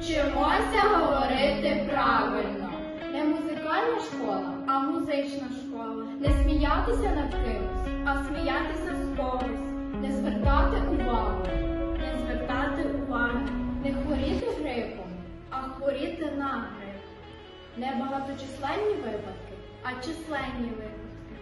Вчимося говорити правильно. Не музикальна школа, а музична школа. не сміятися над кимось, А сміятися з когось, не звертати увагу, не звертати уваги, не хворіти грипом, а хворіти на грип, не багаточисленні випадки, а численні випадки.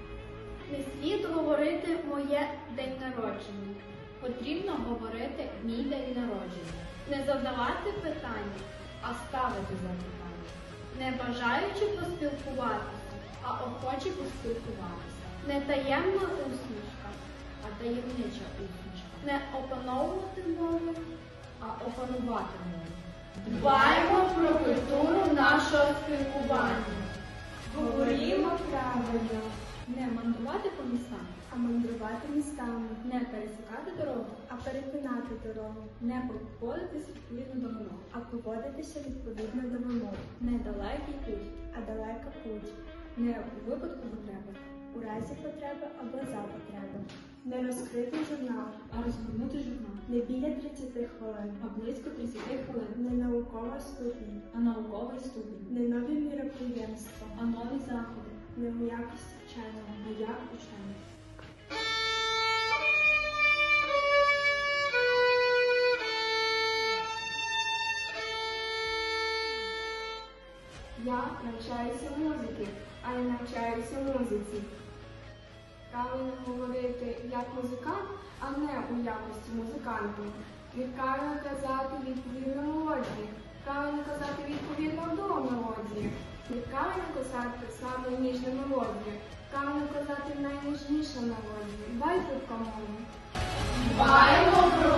Не слід говорити моє день народження, потрібно говорити мій день народження, не задавати питання, а ставити запитання, не бажаючи поспілкуватися, а охоче поспілкуватися, не таємна усмішка, а таємнича усмішка, не опановувати мову, а опанувати мову. Дбаємо про культуру нашого спілкування. Говоримо правильно, Не мандрувати по містам, а мандрувати містами, не пересікати дорогу, а перетинати дорогу, не поводитись відповідно до вимог, а поводитися відповідно до вимог, недалекий путь, а далека путь, не у випадку потреби, у разі потреби або за потреби. Не розкритий журнал, а розгорнути журнал, не біля 30 хвилин, а близько 30 хвилин, не наукова ступінь, а науковий ступінь, не нові міроприємства, а нові заходи, не в якості вченого. а як учений. Я навчаюся музики, а не навчаюся музиці. Правильно говорити як музикант, а не у якості музиканта. Неправильно казати відповідно мелодії. Правильно казати відповідно до мелодії. Неправильно казати саме ніжна мелодія. Правильно казати найніжніша мелодія. Кому. Дбаємо про культуру